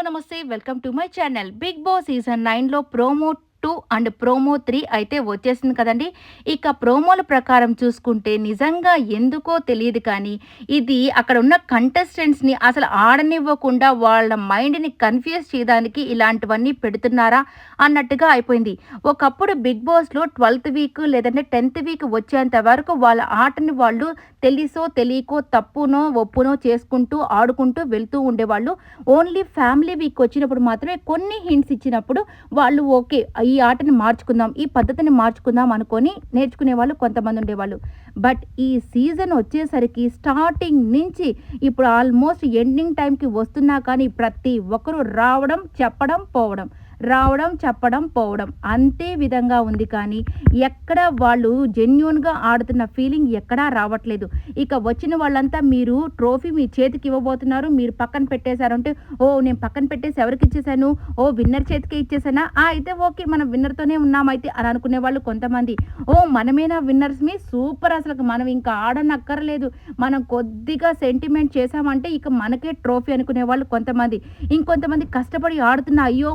Hello నమస్తే welcome to my channel. Bigg Boss season నైన్లో promo two and promo three అయితే వచ్చేసింది కదండి. ఇక ప్రోమోల ప్రకారం చూసుకుంటే నిజంగా ఎందుకో తెలియదు కానీ ఇది అక్కడ ఉన్న కంటెస్టెంట్స్ని అసలు ఆడనివ్వకుండా వాళ్ళ మైండ్ని కన్ఫ్యూజ్ చేయడానికి ఇలాంటివన్నీ పెడుతున్నారా అన్నట్టుగా అయిపోయింది. ఒకప్పుడు బిగ్ బాస్లో ట్వెల్త్ వీక్ లేదంటే టెన్త్ వీక్ వచ్చేంత వరకు వాళ్ళ ఆటని వాళ్ళు తెలిసో తెలియకో తప్పునో ఒప్పునో చేసుకుంటూ ఆడుకుంటూ వెళ్తూ ఉండేవాళ్ళు. ఓన్లీ ఫ్యామిలీ వీక్ వచ్చినప్పుడు మాత్రమే కొన్ని హింట్స్ ఇచ్చినప్పుడు వాళ్ళు ఓకే ఈ ఆటని మార్చుకుందాం ఈ పద్ధతిని మార్చుకుందాం అనుకొని నేర్చుకునే వాళ్ళు కొంతమంది ఉండేవాళ్ళు. బట్ ఈ సీజన్ వచ్చేసరికి స్టార్టింగ్ నుంచి ఇప్పుడు ఆల్మోస్ట్ ఎండింగ్ టైంకి వస్తున్నా కానీ ప్రతి ఒక్కరూ రావడం చెప్పడం పోవడం. రావడం చెప్పడం పోవడం అంతే విధంగా ఉంది కానీ ఎక్కడ వాళ్ళు జెన్యున్గా ఆడుతున్న ఫీలింగ్ ఎక్కడా రావట్లేదు. ఇక వచ్చిన వాళ్ళంతా మీరు ట్రోఫీ మీ చేతికి ఇవ్వబోతున్నారు మీరు పక్కన పెట్టేశారంటే ఓ నేను పక్కన పెట్టేసి ఎవరికి ఇచ్చేసాను ఓ విన్నర్ చేతికి ఇచ్చేసానా ఆ అయితే ఓకే మనం విన్నర్తోనే ఉన్నామైతే అని అనుకునే వాళ్ళు కొంతమంది. ఓ మనమేనా విన్నర్స్ మీ? సూపర్ అసలు మనం ఇంకా ఆడనక్కర్లేదు. మనం కొద్దిగా సెంటిమెంట్ చేసామంటే ఇక మనకే ట్రోఫీ అనుకునే వాళ్ళు కొంతమంది. ఇంకొంతమంది కష్టపడి ఆడుతున్న అయ్యో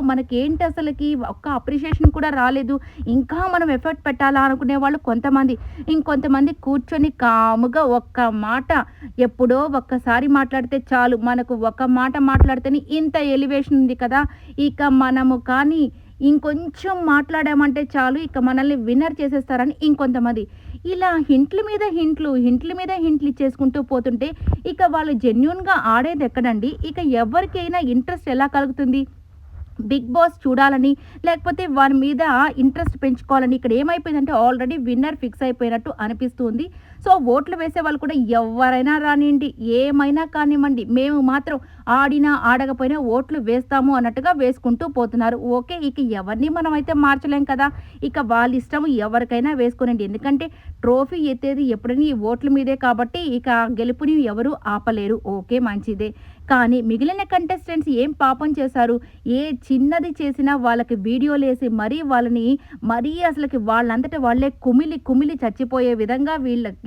మనకేంటి అసలుకి ఒక్క అప్రిషియేషన్ కూడా రాలేదు. ఇంకా మనం ఎఫర్ట్ పెట్టాలా అనుకునే వాళ్ళు కొంతమంది. ఇంకొంతమంది కూర్చొని కాముగా ఒక్క మాట ఎప్పుడో ఒక్కసారి మాట్లాడితే చాలు. మనకు ఒక మాట మాట్లాడితేనే ఇంత ఎలివేషన్ ఉంది కదా. ఇక మనము కానీ ఇంకొంచెం మాట్లాడామంటే చాలు. ఇక మనల్ని విన్నర్ చేసేస్తారని ఇంకొంతమంది. ఇలా హింట్ల మీద హింట్లు హింట్ల మీద హింట్లు ఇచ్చేసుకుంటూ పోతుంటే ఇక వాళ్ళు జెన్యున్గా ఆడేది ఎక్కడండి? ఇక ఎవరికైనా ఇంట్రెస్ట్ ఎలా కలుగుతుంది? బిగ్ బాస్ చూడాలని లేకపోతే వారి మీద ఇంట్రెస్ట్ పెంచుకోవాలని ఇక్కడ ఏమైపోయిందంటే ఆల్రెడీ విన్నర్ ఫిక్స్ అయిపోయినట్టు అనిపిస్తుంది. సో ఓట్లు వేసే వాళ్ళు కూడా ఎవరైనా రానివ్వండి ఏమైనా కానివ్వండి. మేము మాత్రం ఆడినా ఆడకపోయినా ఓట్లు వేస్తాము అన్నట్టుగా వేసుకుంటూ పోతున్నారు. ఓకే ఇక ఎవరిని మనం అయితే మార్చలేం కదా. ఇక వాళ్ళ ఇష్టం ఎవరికైనా వేసుకోనండి. ఎందుకంటే ట్రోఫీ ఎత్తేది ఎప్పుడైనా ఈ ఓట్ల మీదే కాబట్టి ఇక గెలుపుని ఎవరు ఆపలేరు. ఓకే మంచిదే. కానీ మిగిలిన కంటెస్టెంట్స్ ఏం పాపం చేశారు? ఏ చిన్నది చేసినా వాళ్ళకి వీడియోలు వేసి మరీ వాళ్ళని మరీ అసలుకి వాళ్ళంతటా వాళ్ళే కుమిలి కుమిలి చచ్చిపోయే విధంగా వీళ్ళకి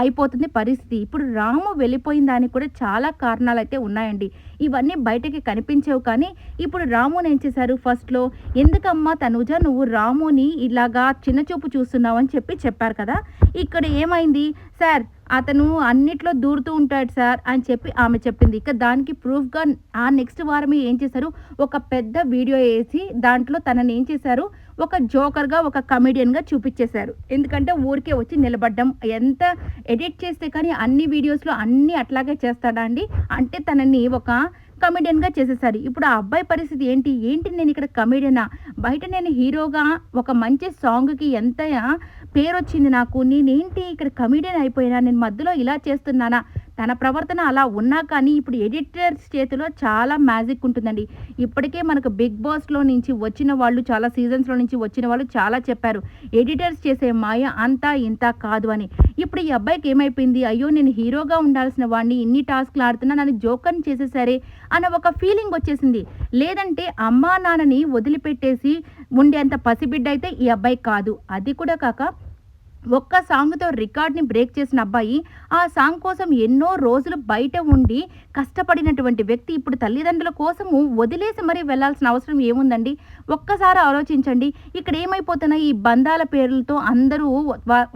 అయిపోతుంది పరిస్థితి. ఇప్పుడు రాము వెళ్ళిపోయిన దానికి కూడా చాలా కారణాలు అయితే ఉన్నాయండి. ఇవన్నీ బయటకి కనిపించేవి కానీ ఇప్పుడు రాముని ఏం చేశారు? ఫస్ట్లో ఎందుకమ్మా తనుజ నువ్వు రాముని ఇలాగా చిన్న చూపు చూస్తున్నావు అని చెప్పి చెప్పారు కదా. ఇక్కడ ఏమైంది? సార్ అతను అన్నిట్లో దూరుతూ ఉంటాడు సార్ అని చెప్పి ఆమె చెప్పింది. ఇక దానికి ప్రూఫ్గా ఆ నెక్స్ట్ వారమే ఏం చేశారు? ఒక పెద్ద వీడియో వేసి దాంట్లో తనని ఏం చేశారు? ఒక జోకర్గా ఒక కమెడియన్గా చూపించేశారు. ఎందుకంటే ఊరికే వచ్చి నిలబడ్డం. ఎంత ఎడిట్ చేస్తే కానీ అన్ని వీడియోస్లో అన్నీ అట్లాగే చేస్తాడా అండి? అంటే తనని ఒక కమెడియన్గా చేసేసారు ఇప్పుడు ఆ అబ్బాయి పరిస్థితి ఏంటి? ఏంటి నేను ఇక్కడ కమెడియనా? బయట నేను హీరోగా ఒక మంచి సాంగ్కి ఎంత పేరు వచ్చింది నాకు. నేనేంటి ఇక్కడ కమెడియన్ అయిపోయినా? నేను మధ్యలో ఇలా చేస్తున్నానా? తన ప్రవర్తన అలా ఉన్నా కానీ ఇప్పుడు ఎడిటర్స్ చేతిలో చాలా మ్యాజిక్ ఉంటుందండి. ఇప్పటికే మనకు బిగ్ బాస్లో నుంచి వచ్చిన వాళ్ళు చాలా సీజన్స్లో నుంచి వచ్చిన వాళ్ళు చాలా చెప్పారు. ఎడిటర్స్ చేసే మాయ అంతా ఇంత కాదు అని. ఇప్పుడు ఈ అబ్బాయికి ఏమైపోయింది? అయ్యో నేను హీరోగా ఉండాల్సిన వాడిని ఇన్ని టాస్క్లు ఆడుతున్నా నన్ను జోకన్ చేసేసరే అన్న ఒక ఫీలింగ్ వచ్చేసింది. లేదంటే అమ్మా నాన్నని వదిలిపెట్టేసి ఉండేంత పసిబిడ్డ అయితే ఈ అబ్బాయి కాదు. అది కూడా కాక ఒక్క సాంగ్తో రికార్డ్ని బ్రేక్ చేసిన అబ్బాయి ఆ సాంగ్ కోసం ఎన్నో రోజులు బయట ఉండి కష్టపడినటువంటి వ్యక్తి ఇప్పుడు తల్లిదండ్రుల కోసము వదిలేసి మరీ వెళ్ళాల్సిన అవసరం ఏముందండి? ఒక్కసారి ఆలోచించండి. ఇక్కడ ఏమైపోతున్నాయి? ఈ బంధాల పేర్లతో అందరూ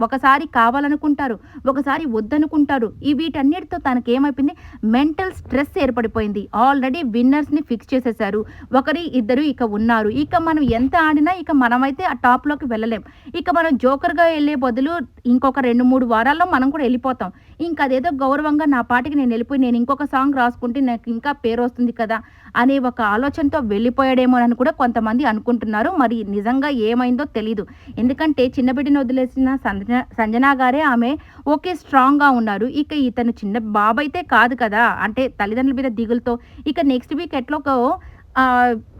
ఒకసారి కావాలనుకుంటారు ఒకసారి వద్దనుకుంటారు. ఈ వీటన్నిటితో తనకి ఏమైపోయింది మెంటల్ స్ట్రెస్ ఏర్పడిపోయింది. ఆల్రెడీ విన్నర్స్ని ఫిక్స్ చేసేసారు ఒకరి ఇద్దరు ఇక ఉన్నారు. ఇక మనం ఎంత ఆడినా ఇక మనమైతే ఆ టాప్లోకి వెళ్ళలేం. ఇక మనం జోకర్గా వెళ్ళే బదులు ఇంకొక రెండు మూడు వారాల్లో మనం కూడా వెళ్ళిపోతాం. ఇంకా అదేదో గౌరవంగా నా పాటికి నేను వెళ్ళిపోయి నేను ఇంకొక సాంగ్ రాసుకుంటే నాకు ఇంకా పేరు వస్తుంది కదా అనే ఒక ఆలోచనతో వెళ్ళిపోయాడేమో అని కూడా కొంతమంది అనుకుంటున్నారు. మరి నిజంగా ఏమైందో తెలీదు. ఎందుకంటే చిన్నబిడ్డను వదిలేసిన సంజన సంజనా గారే ఆమె ఓకే స్ట్రాంగ్గా ఉన్నారు. ఇక ఇతను చిన్న బాబు అయితే కాదు కదా. అంటే తల్లిదండ్రుల మీద దిగులతో. ఇక నెక్స్ట్ వీక్ ఎట్లా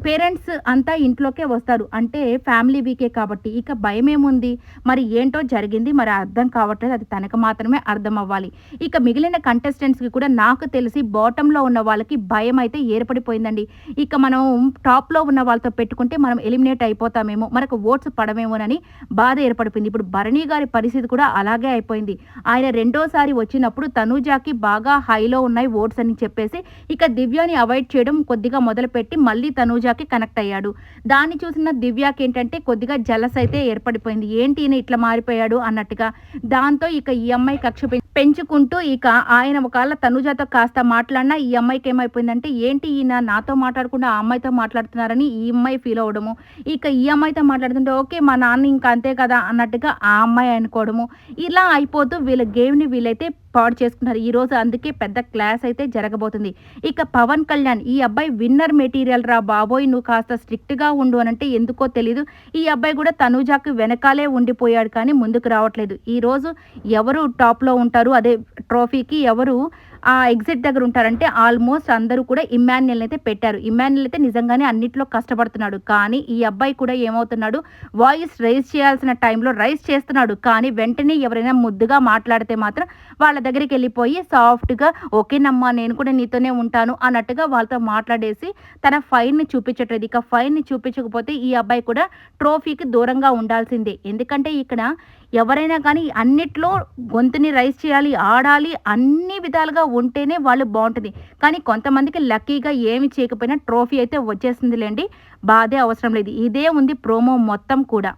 పేరెంట్స్ అంతా ఇంట్లోకే వస్తారు. అంటే ఫ్యామిలీ వీకే కాబట్టి. ఇక భయం ఏముంది మరి ఏంటో జరిగింది? మరి అర్థం కావట్లేదు. అది తనకు మాత్రమే అర్థం అవ్వాలి ఇక మిగిలిన కంటెస్టెంట్స్కి కూడా నాకు తెలిసి బాటంలో ఉన్న వాళ్ళకి భయం అయితే ఏర్పడిపోయిందండి. ఇక మనం టాప్లో ఉన్న వాళ్ళతో పెట్టుకుంటే మనం ఎలిమినేట్ అయిపోతామేమో. మనకు ఓట్స్ పడమేమోనని బాధ ఏర్పడిపోయింది. ఇప్పుడు భరణి గారి పరిస్థితి కూడా అలాగే అయిపోయింది. ఆయన రెండోసారి వచ్చినప్పుడు తనూజాకి బాగా హైలో ఉన్నాయి ఓట్స్ అని చెప్పేసి ఇక దివ్యాని అవాయిడ్ చేయడం కొద్దిగా మొదలుపెట్టి మళ్ళీ తనూజాకి కనెక్ట్ అయ్యాడు. దాన్ని చూసిన దివ్యాకి ఏంటంటే కొద్దిగా జలస్ అయితే ఏర్పడిపోయింది. ఏంటి ఈయన ఇట్లా మారిపోయాడు అన్నట్టుగా. దాంతో ఇక ఈ అమ్మాయి కక్ష పెంచుకుంటూ ఇక ఆయన ఒకవేళ తనుజాతో కాస్త మాట్లాడినా ఈ అమ్మాయికి ఏమైపోయిందంటే ఏంటి ఈయన నాతో మాట్లాడకుండా ఆ అమ్మాయితో మాట్లాడుతున్నారని ఈ అమ్మాయి ఫీల్ అవ్వడము. ఇక ఈ అమ్మాయితో మాట్లాడుతుంటే ఓకే మా నాన్న ఇంకా అంతే కదా అన్నట్టుగా ఆ అమ్మాయి అనుకోవడము. ఇలా అయిపోతూ వీళ్ళ గేమ్ని వీళ్ళైతే పాడు చేసుకున్నారు ఈరోజు అందుకే పెద్ద క్లాస్ అయితే జరగబోతుంది. ఇక పవన్ కళ్యాణ్ ఈ అబ్బాయి విన్నర్ మెటీరియల్ రా బాబోయ్ నువ్వు కాస్త స్ట్రిక్ట్గా ఉండు అనంటే ఎందుకో తెలీదు. ఈ అబ్బాయి కూడా తనూజాకి వెనకాలే ఉండిపోయాడు కానీ ముందుకు రావట్లేదు. ఈరోజు ఎవరు టాప్లో ఉంటారు? అదే ట్రోఫీకి ఎవరు ఆ ఎగ్జిట్ దగ్గర ఉంటారంటే ఆల్మోస్ట్ అందరూ కూడా ఇమాన్యుల్ అయితే పెట్టారు. ఇమాన్యుల్ అయితే నిజంగానే అన్నిట్లో కష్టపడుతున్నాడు. కానీ ఈ అబ్బాయి కూడా ఏమవుతున్నాడు? వాయిస్ రైజ్ చేయాల్సిన టైంలో రైజ్ చేస్తున్నాడు. కానీ వెంటనే ఎవరైనా ముద్దుగా మాట్లాడితే మాత్రం వాళ్ళ దగ్గరికి వెళ్ళిపోయి సాఫ్ట్గా ఓకేనమ్మా నేను కూడా నీతోనే ఉంటాను అన్నట్టుగా వాళ్ళతో మాట్లాడేసి తన ఫైన్ని చూపించట్లేదు. ఇక ఫైన్ని చూపించకపోతే ఈ అబ్బాయి కూడా ట్రోఫీకి దూరంగా ఉండాల్సిందే. ఎందుకంటే ఇక్కడ ఎవరైనా కానీ అన్నిట్లో గొంతుని రైజ్ చేయాలి ఆడాలి అన్ని విధాలుగా ఉంటేనే వాళ్ళు బాగుంటుంది. కానీ కొంతమందికి లక్కీగా ఏమి చేయకపోయినా ట్రోఫీ అయితే వచ్చేసిందిలేండి బాధే అవసరం లేదు. ఇదే ఉంది ప్రోమో మొత్తం కూడా.